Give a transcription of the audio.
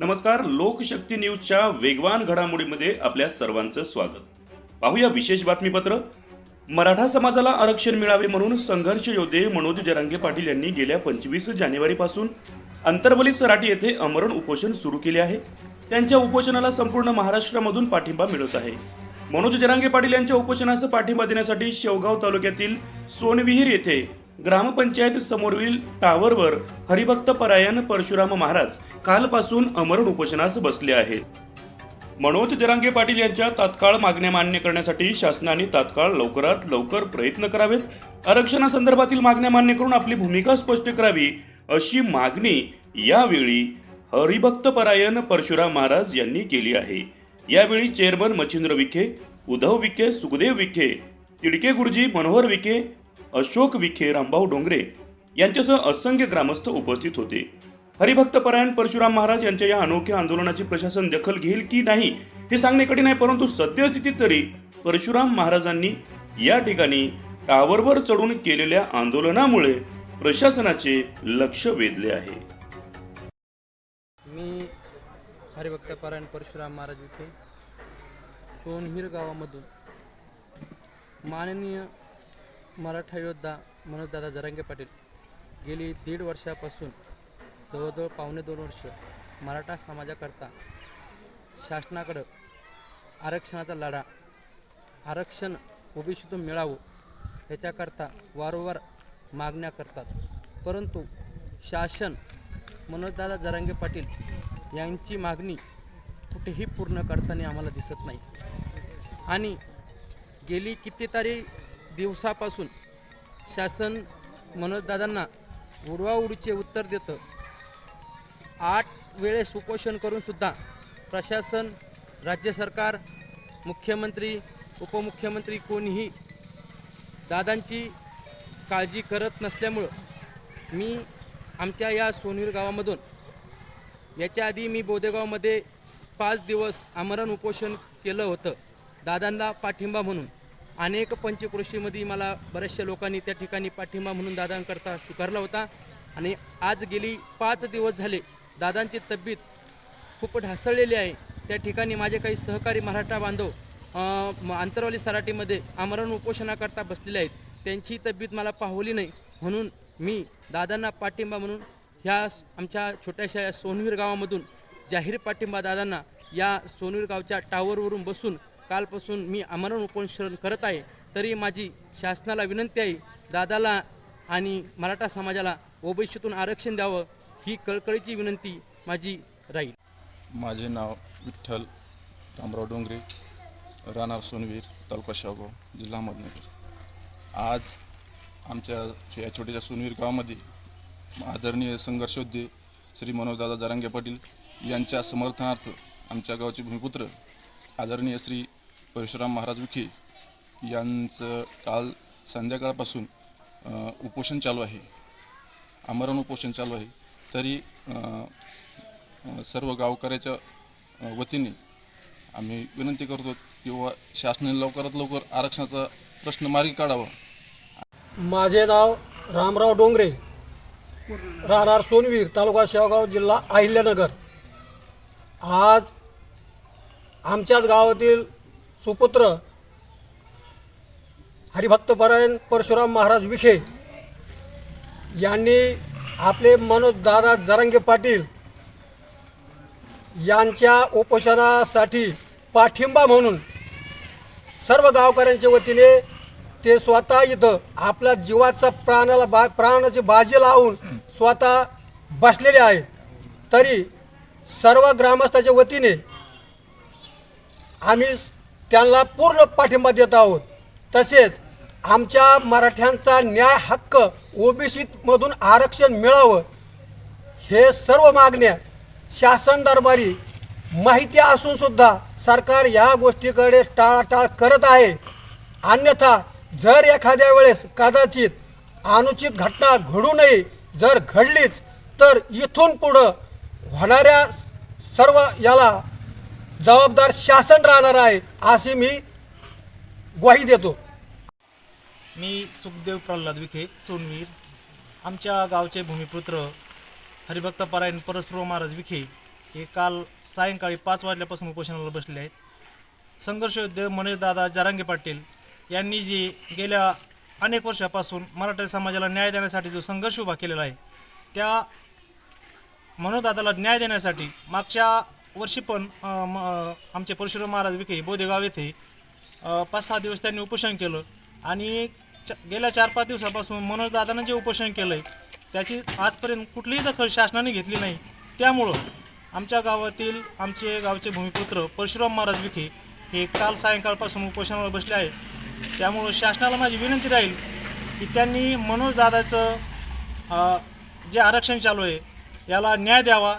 नमस्कार लोकशक्ती न्यूजच्या वेगवान घडामोडीमध्ये आपल्या सर्वांचं स्वागत. पाहूया विशेष बातमीपत्र. मराठा समाजाला आरक्षण मिळावे म्हणून संघर्ष योद्धे मनोज जरांगे पाटील यांनी गेल्या पंचवीस जानेवारीपासून अंतर्वली सराटी येथे अमरण उपोषण सुरू केले आहे. त्यांच्या उपोषणाला संपूर्ण महाराष्ट्रामधून पाठिंबा मिळत आहे. मनोज जरांगे पाटील यांच्या उपोषणास पाठिंबा देण्यासाठी शेवगाव तालुक्यातील सोनविहीर येथे ग्रामपंचायत समोरील टावरवर हरिभक्त परायण परशुराम महाराज कालपासून अमरण उपोषणास बसले आहेत मनोज जरांगे पाटील यांच्या तात्काळ मागण्या मान्य करण्यासाठी शासनाने तात्काळ लवकरात लवकर प्रयत्न करावेत. आरक्षणासंदर्भातील मागण्या मान्य करून आपली भूमिका स्पष्ट करावी अशी मागणी यावेळी हरिभक्त परायण परशुराम महाराज यांनी केली आहे. यावेळी चेअरमन मच्छिंद्र विखे उद्धव विखे सुखदेव विखे तिडके गुरुजी मनोहर विखे अशोक विखे रामभाऊ डोंगरे यांच्यासह असंख्य ग्रामस्थ उपस्थित होते. हरिभक्त परायण परशुराम महाराज यांच्या या अनोख्या आंदोलनाची प्रशासन दखल घेईल की नाही हे सांगणे कठीण आहे परंतु सद्यस्थितीत तरी परशुराम महाराजांनी या ठिकाणी टावरवर चढून केलेल्या आंदोलनामुळे प्रशासनाचे लक्ष वेधले आहे. मी हरिभक्त परशुराम महाराज विखे सोनहीर गावामधून माननीय मराठा योद्धा मनोजदादा जरांगे पाटील गेली दीड वर्षापासून जवळजवळ पावणे दोन वर्ष मराठा समाजाकरता शासनाकडं आरक्षणाचा लढा आरक्षण ओबीसीतून मिळावं ह्याच्याकरता वारंवार मागण्या करतात. परंतु शासन मनोजदादा जरांगे पाटील यांची मागणी कुठेही पूर्ण करताना आम्हाला दिसत नाही. आणि गेली कितीतरी दिवसापासून शासन मनोजदादांना उडवाउडीचे उत्तर देतं. आठ वेळेस उपोषण करूनसुद्धा प्रशासन राज्य सरकार मुख्यमंत्री उपमुख्यमंत्री कोणीही दादांची काळजी करत नसल्यामुळं मी आमच्या या सोनीर गावामधून याच्या आधी मी बोदेगावमध्ये पाच दिवस आमरण उपोषण केलं होतं दादांना पाठिंबा म्हणून. अनेक पंचकृषीमध्ये मला बऱ्याचशा लोकांनी त्या ठिकाणी पाठिंबा म्हणून दादांकरता स्वीकारला होता. आणि आज गेली पाच दिवस झाले दादांची तब्येत खूप ढासळलेली आहे. त्या ठिकाणी माझे काही सहकारी मराठा बांधव म- आंतरवाली सराटीमध्ये आमरण उपोषणाकरता बसलेले आहेत. त्यांची तब्येत मला पाहवली नाही. म्हणून मी दादांना पाठिंबा म्हणून ह्या आमच्या छोट्याशा या सोनवीर गावामधून जाहीर पाठिंबा दादांना या सोनवीर गावच्या टावरवरून बसून कालपासून मी आमरण उपोषण करत आहे तरी माझी शासनाला विनंती आहे दादाला आणि मराठा समाजाला ओबीसीतून आरक्षण द्यावं ही कळकळीची विनंती माझी राहील. माझे नाव विठ्ठल रामराव डोंगरे राहणार सोनवीर तालुका शावगाव जिल्हा अहमदनगर. आज आमच्या या छोट्याच्या सोनवीर गावामध्ये आदरणीय संघर्षोद्धे श्री मनोजदादा जरांगे पाटील यांच्या समर्थनार्थ आमच्या गावाचे भूमिपुत्र आदरणीय श्री परशुराम महाराज विखे यांचं काल संध्याकाळपासून उपोषण चालू आहे. आमरण उपोषण चालू आहे. तरी सर्व गावकऱ्याच्या वतीने आम्ही विनंती करतो किंवा शासनाने लवकरात लवकर आरक्षणाचा प्रश्न मार्गी काढावा. माझे नाव रामराव डोंगरे. राहणार सोनवीर तालुका शेवगाव जिल्हा अहिल्यानगर. आज आमच्याच गावातील सुपुत्र हरिभक्तपरायण परशुराम महाराज विखे यांनी आपले मनोज दादा जरांगे पाटील यांच्या उपोषणासाठी पाठिंबा म्हणून सर्व गावकऱ्यांच्या वतीने ते स्वतः इथं आपल्या जीवाचा प्राणाला बा प्राणाची बाजी लावून स्वतः बसलेले आहेत. तरी सर्व ग्रामस्थाच्या वतीने आम्ही त्यांना पूर्ण पाठिंबा देत आहोत. तसेच आमच्या मराठ्यांचा न्याय हक्क ओबीसीमधून आरक्षण मिळावं हे सर्व मागण्या शासन दरबारी माहिती असून सुद्धा सरकार या गोष्टीकडे टाळाटाळ करत आहे. अन्यथा जर एखाद्या वेळेस कदाचित अनुचित घटना घडू नये जर घडलीच तर इथून पुढं होणाऱ्या सर्व याला जबाबदार शासन राहणार आहे अशी मी ग्वाही देतो. मी सुखदेव प्रल्हाद विखे सोनवीर आमच्या गावचे भूमिपुत्र हरिभक्त परायण परशुराम महाराज विखे हे काल सायंकाळी पाच वाजल्यापासून उपोषणाला बसले आहेत. संघर्ष योद्धे मनोजदादा जारांगे पाटील यांनी जी गेल्या अनेक वर्षापासून मराठा समाजाला न्याय देण्यासाठी जो संघर्ष उभा केलेला आहे त्या मनोदादाला न्याय देण्यासाठी मागच्या वर्षी पण म, आमचे परशुराम महाराज विखे बोधेगाव येथे पाच सहा दिवस त्यांनी उपोषण केलं. आणि च गेल्या चार पाच दिवसापासून मनोजदादानं जे उपोषण केलं आहे त्याची आजपर्यंत कुठलीही दखल शासनाने घेतली नाही. त्यामुळं आमच्या गावातील आमचे गावचे भूमिपुत्र परशुराम महाराज विखे हे काल सायंकाळपासून उपोषणावर बसले आहे त्यामुळं शासनाला माझी विनंती राहील की त्यांनी मनोजदादाचं जे आरक्षण चालू आहे याला न्याय द्यावा.